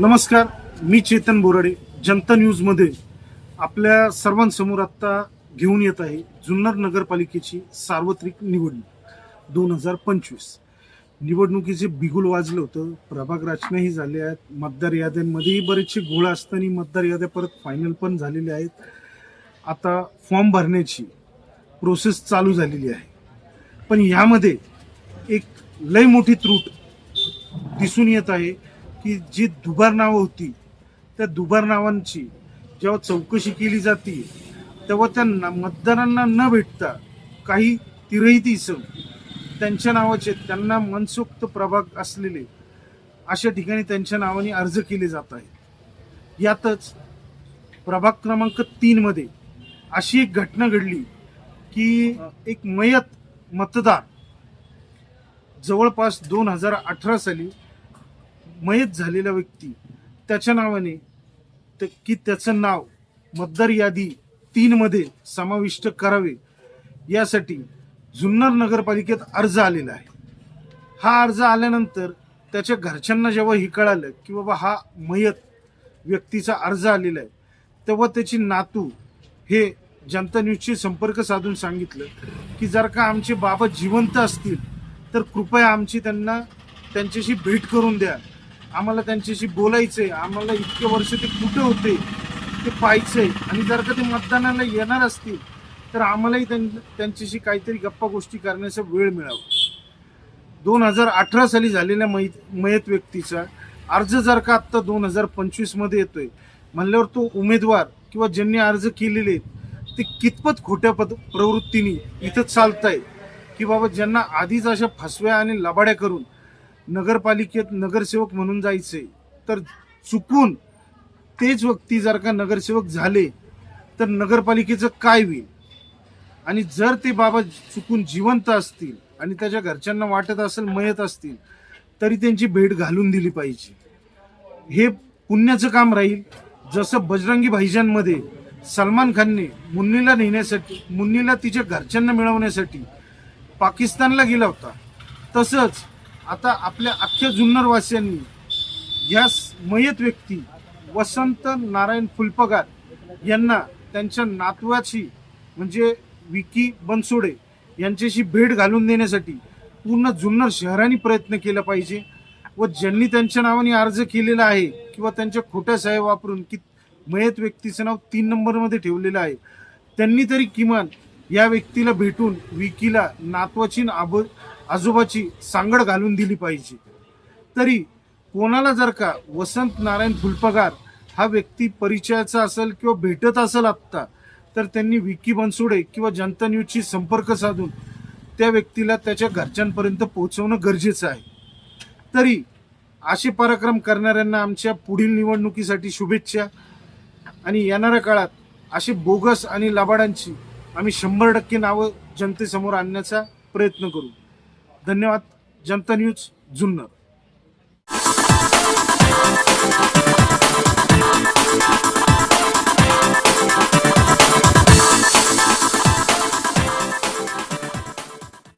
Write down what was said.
नमस्कार मी चेतन बोराडे. जनता न्यूजमध्ये आपल्या सर्वांसमोर आत्ता घेऊन येत आहे जुन्नर नगरपालिकेची सार्वत्रिक निवडणूक दोन हजार पंचवीस. निवडणुकीचे बिगुल वाजलं होतं. प्रभाग रचनाही झाल्या आहेत. मतदार याद्यांमध्येही बरेचसे गोळा असताना मतदार याद्या परत फायनल पण झालेल्या आहेत. आता फॉर्म भरण्याची प्रोसेस चालू झालेली आहे. पण ह्यामध्ये एक लय मोठी त्रूट दिसून येत आहे. की जी दुबार नावं होती त्या दुबार नावांची जेव्हा चौकशी केली जाते तेव्हा त्या मतदारांना न भेटता काही तिरहितीस त्यांच्या नावाचे त्यांना मनसोक्त प्रभाग असलेले अशा ठिकाणी त्यांच्या नावाने अर्ज केले जात आहेत. यातच प्रभाग क्रमांक तीनमध्ये अशी एक घटना घडली की एक मयत मतदार जवळपास दोन हजार अठरा साली मयत झालेला व्यक्ती त्याच्या नावाने की त्याचं नाव मतदार यादी तीनमध्ये समाविष्ट करावे यासाठी जुन्नर नगरपालिकेत अर्ज आलेला आहे. हा अर्ज आल्यानंतर त्याच्या घरच्यांना जेव्हा हे कळालं की बाबा हा मयत व्यक्तीचा अर्ज आलेला आहे तेव्हा त्याची नातू हे जनता न्यूजशी संपर्क साधून सांगितलं की जर का आमचे बाबा जिवंत असतील तर कृपया आमची त्यांना त्यांच्याशी भेट करून द्या. आम्हाला त्यांच्याशी बोलायचंय. आम्हाला इतके वर्ष ते कुठे होते ते पाहायचंय. आणि जर का ते मतदानाला येणार असतील तर आम्हालाही त्यां- त्यांच्याशी काहीतरी गप्पा गोष्टी करण्याचा वेळ मिळावा. दोन हजार अठरा साली झालेल्या मयत मयत व्यक्तीचा अर्ज जर का आत्ता दोन हजार पंचवीसमध्ये येतोय म्हणल्यावर तो उमेदवार किंवा ज्यांनी अर्ज केलेले आहेत, ते कितपत खोट्या पद प्रवृत्तीने इथं आहे की बाबा ज्यांना आधीच अशा फसव्या आणि लबाड्या करून नगरपालिकेत नगरसेवक म्हणून जायचे तर चुकून तेच व्यक्ती जर का नगरसेवक झाले तर नगरपालिकेचं काय होईल? आणि जर ते बाबा चुकून जिवंत असतील आणि त्याच्या घरच्यांना वाटत असेल मयत असतील तरी त्यांची भेट घालून दिली पाहिजे. हे पुण्याचं काम राहील. जसं बजरंगी भाईजानमध्ये सलमान खानने मुन्नीला नेण्यासाठी मुन्नीला तिच्या घरच्यांना मिळवण्यासाठी पाकिस्तानला गेला होता तसंच आता आपल्या अख्ख्या जुन्नरवासियांनी या मयत व्यक्ती वसंत नारायण फुलपगार यांना त्यांच्या नातवाची म्हणजे विकी बनसोडे यांच्याशी भेट घालून देण्यासाठी पूर्ण जुन्नर शहराने प्रयत्न केला पाहिजे व ज्यांनी त्यांच्या नावाने अर्ज केलेला आहे किंवा त्यांच्या खोट्या सह्या वापरून की मयत व्यक्तीचं नाव तीन नंबरमध्ये ठेवलेलं आहे त्यांनी तरी किमान या व्यक्तीला भेटून विकीला नातवाची आभ आजोबाची सांगड घालून दिली पाहिजे. तरी कोणाला जर का वसंत नारायण फुलपगार हा व्यक्ती परिचयाचा असेल किंवा भेटत असेल आत्ता तर त्यांनी विकी बनसोडे किंवा जनता न्यूजशी संपर्क साधून त्या व्यक्तीला त्याच्या घरच्यांपर्यंत पोहोचवणं गरजेचं आहे. तरी असे पराक्रम करणाऱ्यांना आमच्या पुढील निवडणुकीसाठी शुभेच्छा. आणि येणाऱ्या काळात असे बोगस आणि लबाडांची आम्ही शंभर टक्के नावं जनतेसमोर आणण्याचा प्रयत्न करू. धन्यवाद. जनता न्यूज जुन्नर.